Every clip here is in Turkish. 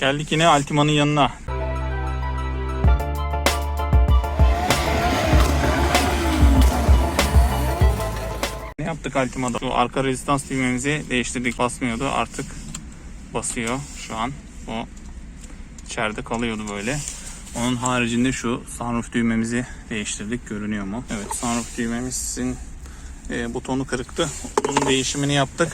Geldik yine Altima'nın yanına. Ne yaptık Altima'da? Şu arka rezistans düğmemizi değiştirdik. Basmıyordu. Artık basıyor şu an. O içeride kalıyordu böyle. Onun haricinde şu sunroof düğmemizi değiştirdik. Görünüyor mu? Evet sunroof düğmemizin e, butonu kırıktı. Bunun değişimini yaptık.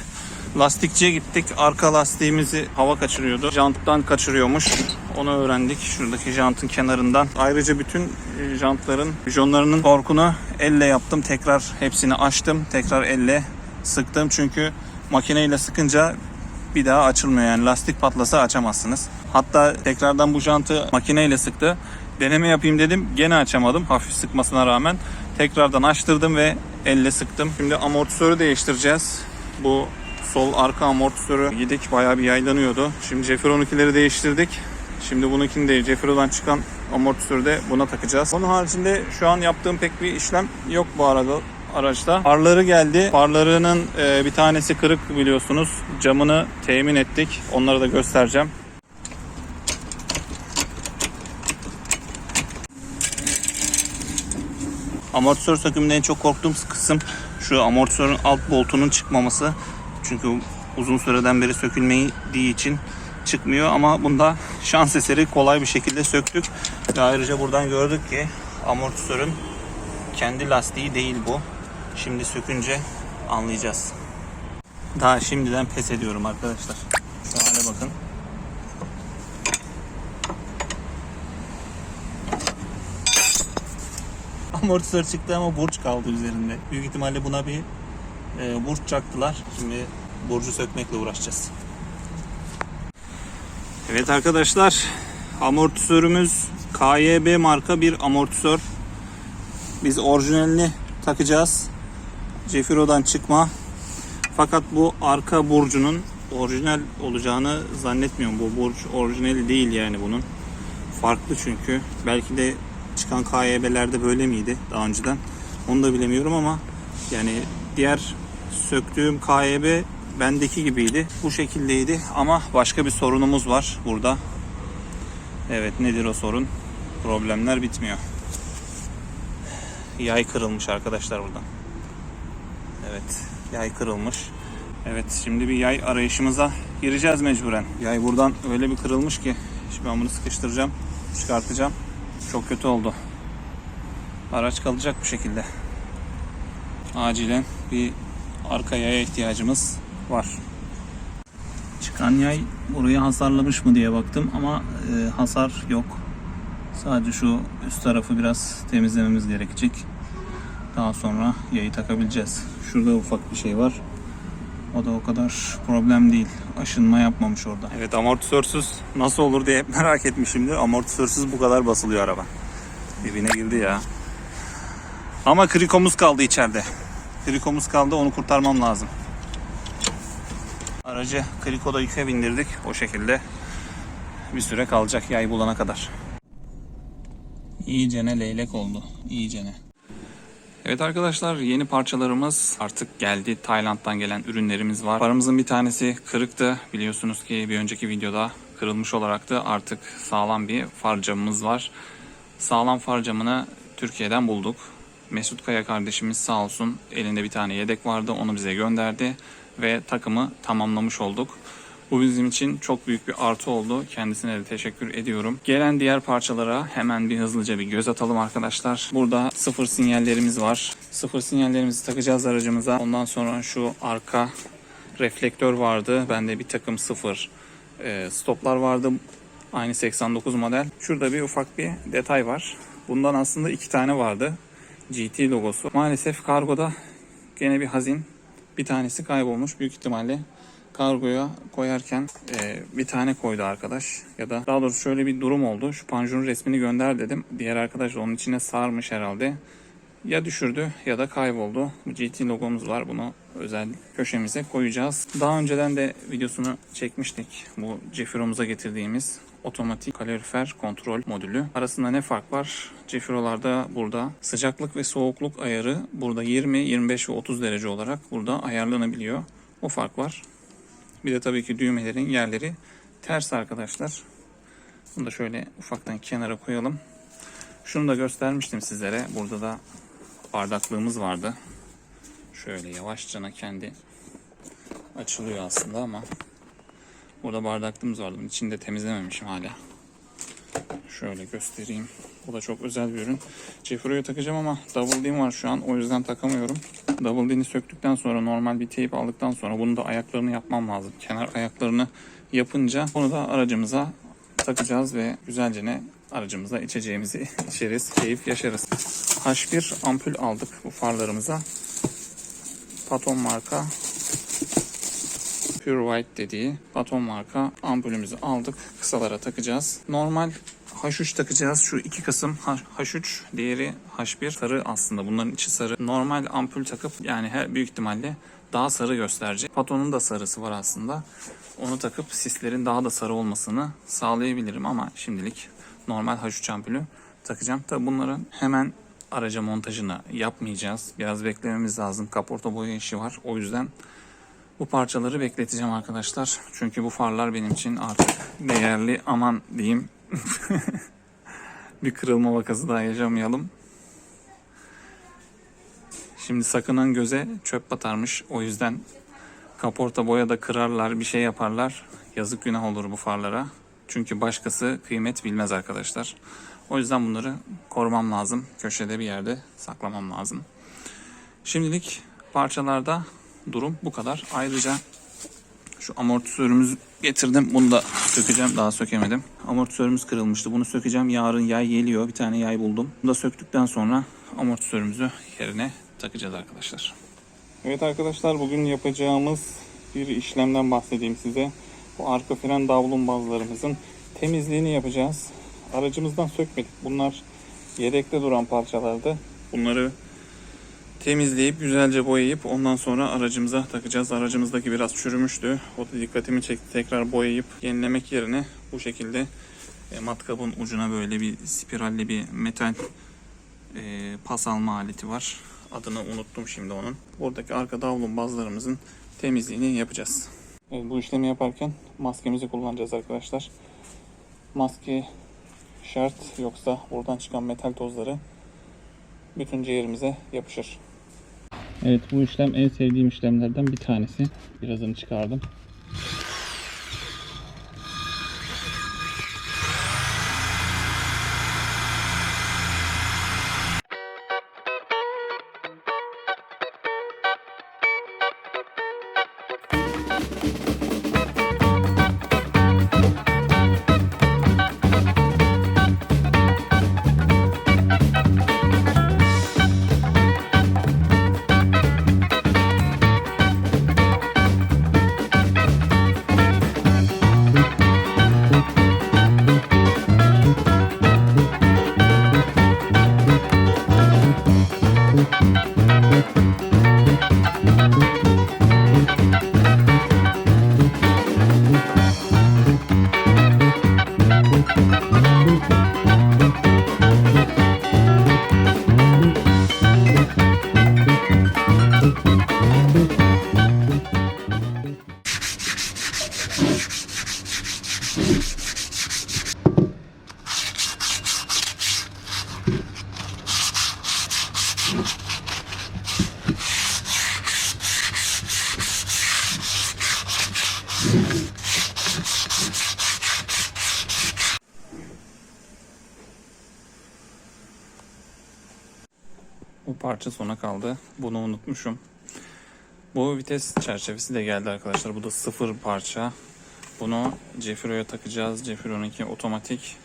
Lastikçiye gittik. Arka lastiğimizi hava kaçırıyordu. Janttan kaçırıyormuş. Onu öğrendik. Şuradaki jantın kenarından. Ayrıca bütün e, jantların jonlarının torkunu elle yaptım. Tekrar hepsini açtım. Tekrar elle sıktım. Çünkü makineyle sıkınca bir daha açılmıyor. Yani lastik patlasa açamazsınız. Hatta tekrardan bu jantı makineyle sıktı. Deneme yapayım dedim. Gene açamadım hafif sıkmasına rağmen. Tekrardan açtırdım ve elle sıktım. Şimdi amortisörü değiştireceğiz. Bu sol arka amortisörü yedik bayağı bir yaylanıyordu. Şimdi Cefer 12'leri değiştirdik. Şimdi bununkini de Cefer'dan çıkan amortisörü de buna takacağız. Onun haricinde şu an yaptığım pek bir işlem yok bu arada araçta. Farları geldi. Farlarının e, bir tanesi kırık biliyorsunuz. Camını temin ettik. Onları da göstereceğim. Amortisör sökümünde en çok korktuğum kısım şu amortisörün alt boltunun çıkmaması. Çünkü uzun süreden beri sökülmediği için çıkmıyor ama bunda şans eseri kolay bir şekilde söktük. Ve ayrıca buradan gördük ki amortisörün kendi lastiği değil bu. Şimdi sökünce anlayacağız. Daha şimdiden pes ediyorum arkadaşlar. Şu hale bakın. Amortisör çıktı ama burç kaldı üzerinde. Büyük ihtimalle buna bir e, burç çaktılar. Şimdi burcu sökmekle uğraşacağız. Evet arkadaşlar amortisörümüz KYB marka bir amortisör. Biz orijinalini takacağız. Cefiro'dan çıkma. Fakat bu arka burcunun orijinal olacağını zannetmiyorum. Bu burç orijinal değil yani bunun. Farklı çünkü. Belki de çıkan KYB'lerde böyle miydi daha önceden? Onu da bilemiyorum ama yani diğer söktüğüm KYB bendeki gibiydi. Bu şekildeydi ama başka bir sorunumuz var burada. Evet nedir o sorun? Problemler bitmiyor. Yay kırılmış arkadaşlar buradan. Evet yay kırılmış. Evet şimdi bir yay arayışımıza gireceğiz mecburen. Yay buradan öyle bir kırılmış ki şimdi ben bunu sıkıştıracağım, çıkartacağım. Çok kötü oldu. Araç kalacak bu şekilde. Acilen bir arka yaya ihtiyacımız var. Çıkan yay burayı hasarlamış mı diye baktım ama e, hasar yok. Sadece şu üst tarafı biraz temizlememiz gerekecek. Daha sonra yayı takabileceğiz. Şurada ufak bir şey var. O da o kadar problem değil. Aşınma yapmamış orada. Evet amortisörsüz nasıl olur diye hep merak etmişimdir. Amortisörsüz bu kadar basılıyor araba. Dibine girdi ya. Ama krikomuz kaldı içeride. Krikomuz kaldı onu kurtarmam lazım. Aracı krikoda yüke bindirdik. O şekilde bir süre kalacak yay bulana kadar. İyicene leylek oldu. İyicene. Evet arkadaşlar yeni parçalarımız artık geldi. Tayland'dan gelen ürünlerimiz var. Paramızın bir tanesi kırıktı. Biliyorsunuz ki bir önceki videoda kırılmış olaraktı. Artık sağlam bir far camımız var. Sağlam far camını Türkiye'den bulduk. Mesut Kaya kardeşimiz sağ olsun elinde bir tane yedek vardı. Onu bize gönderdi ve takımı tamamlamış olduk. Bu bizim için çok büyük bir artı oldu. Kendisine de teşekkür ediyorum. Gelen diğer parçalara hemen bir hızlıca bir göz atalım arkadaşlar. Burada sıfır sinyallerimiz var. Sıfır sinyallerimizi takacağız aracımıza. Ondan sonra şu arka reflektör vardı. Bende bir takım sıfır e, stoplar vardı. Aynı 89 model. Şurada bir ufak bir detay var. Bundan aslında iki tane vardı. GT logosu. Maalesef kargoda gene bir hazin. Bir tanesi kaybolmuş. Büyük ihtimalle kargoya koyarken e, bir tane koydu arkadaş. Ya da daha doğrusu şöyle bir durum oldu. Şu panjurun resmini gönder dedim. Diğer arkadaş da onun içine sarmış herhalde. Ya düşürdü ya da kayboldu. Bu GT logomuz var. Bunu özel köşemize koyacağız. Daha önceden de videosunu çekmiştik. Bu Cefiro'muza getirdiğimiz otomatik kalorifer kontrol modülü. Arasında ne fark var? Cefiro'larda burada sıcaklık ve soğukluk ayarı burada 20, 25 ve 30 derece olarak burada ayarlanabiliyor. O fark var. Bir de tabii ki düğmelerin yerleri ters arkadaşlar. Bunu da şöyle ufaktan kenara koyalım. Şunu da göstermiştim sizlere. Burada da bardaklığımız vardı. Şöyle yavaşça kendi açılıyor aslında ama burada bardaklığımız vardı. Bunun içini de temizlememişim hala. Şöyle göstereyim. Bu da çok özel bir ürün. Jeffrey'e takacağım ama double din var şu an. O yüzden takamıyorum. Double din'i söktükten sonra normal bir teyp aldıktan sonra bunu da ayaklarını yapmam lazım. Kenar ayaklarını yapınca bunu da aracımıza takacağız ve güzelce ne aracımıza içeceğimizi içeriz, keyif yaşarız. H1 ampul aldık bu farlarımıza. Paton marka Pure White dediği Paton marka ampulümüzü aldık. Kısalara takacağız. Normal H3 takacağız. Şu iki kısım H- H3, diğeri H1 sarı aslında. Bunların içi sarı. Normal ampul takıp yani her büyük ihtimalle daha sarı gösterecek. Patonun da sarısı var aslında. Onu takıp sislerin daha da sarı olmasını sağlayabilirim ama şimdilik normal H3 ampulü takacağım. Tabi bunların hemen araca montajını yapmayacağız. Biraz beklememiz lazım. Kaporta boya işi var. O yüzden bu parçaları bekleteceğim arkadaşlar. Çünkü bu farlar benim için artık değerli. Aman diyeyim. bir kırılma vakası daha yaşamayalım. Şimdi sakınan göze çöp batarmış. O yüzden kaporta boya da kırarlar, bir şey yaparlar. Yazık günah olur bu farlara. Çünkü başkası kıymet bilmez arkadaşlar. O yüzden bunları korumam lazım. Köşede bir yerde saklamam lazım. Şimdilik parçalarda durum bu kadar. Ayrıca şu amortisörümüzü getirdim. Bunu da sökeceğim. Daha sökemedim. Amortisörümüz kırılmıştı. Bunu sökeceğim. Yarın yay geliyor. Bir tane yay buldum. Bunu da söktükten sonra amortisörümüzü yerine takacağız arkadaşlar. Evet arkadaşlar bugün yapacağımız bir işlemden bahsedeyim size. Bu arka fren davlumbazlarımızın temizliğini yapacağız. Aracımızdan sökmedik. Bunlar yedekte duran parçalardı. Bunları temizleyip güzelce boyayıp ondan sonra aracımıza takacağız. Aracımızdaki biraz çürümüştü. O da dikkatimi çekti. Tekrar boyayıp yenilemek yerine bu şekilde e, matkabın ucuna böyle bir spiralli bir metal e, pas alma aleti var. Adını unuttum şimdi onun. Buradaki arka davlum bazlarımızın temizliğini yapacağız. Evet, bu işlemi yaparken maskemizi kullanacağız arkadaşlar. Maske şart yoksa buradan çıkan metal tozları bütün ciğerimize yapışır. Evet bu işlem en sevdiğim işlemlerden bir tanesi. Birazını çıkardım. Bu parça sona kaldı. Bunu unutmuşum. Bu vites çerçevesi de geldi arkadaşlar. Bu da sıfır parça. Bunu Cefiro'ya takacağız. Cefiro'nunki otomatik.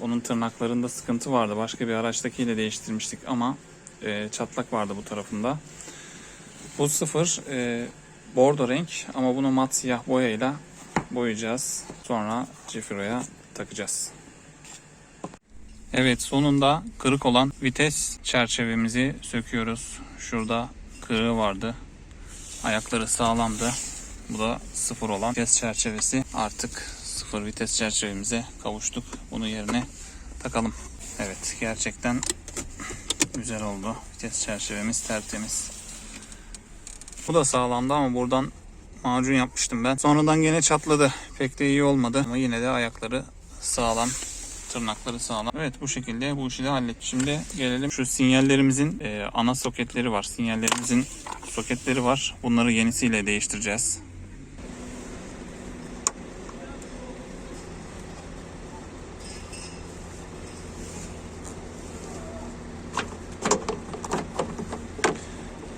Onun tırnaklarında sıkıntı vardı. Başka bir araçtakiyle değiştirmiştik ama e, çatlak vardı bu tarafında. Bu sıfır e, bordo renk ama bunu mat siyah boyayla boyayacağız. Sonra Cefiro'ya takacağız. Evet sonunda kırık olan vites çerçevemizi söküyoruz. Şurada kırığı vardı. Ayakları sağlamdı. Bu da sıfır olan vites çerçevesi. Artık sıfır vites çerçevemize kavuştuk. Bunu yerine takalım. Evet gerçekten güzel oldu. Vites çerçevemiz tertemiz. Bu da sağlamdı ama buradan macun yapmıştım ben. Sonradan gene çatladı. Pek de iyi olmadı ama yine de ayakları sağlam. Tırnakları sağlam. Evet bu şekilde bu işi de hallettik. Şimdi gelelim şu sinyallerimizin e, ana soketleri var. Sinyallerimizin soketleri var. Bunları yenisiyle değiştireceğiz.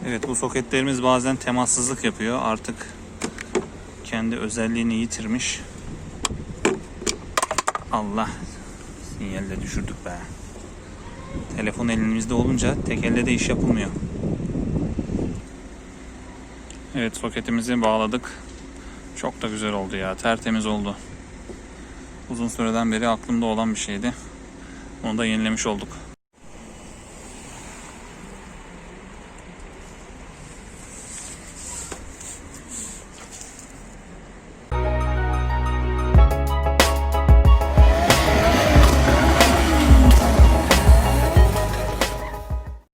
Evet bu soketlerimiz bazen temassızlık yapıyor. Artık kendi özelliğini yitirmiş. Allah sinyalle düşürdük be. Telefon elimizde olunca tek elle de iş yapılmıyor. Evet soketimizi bağladık. Çok da güzel oldu ya. Tertemiz oldu. Uzun süreden beri aklımda olan bir şeydi. Onu da yenilemiş olduk.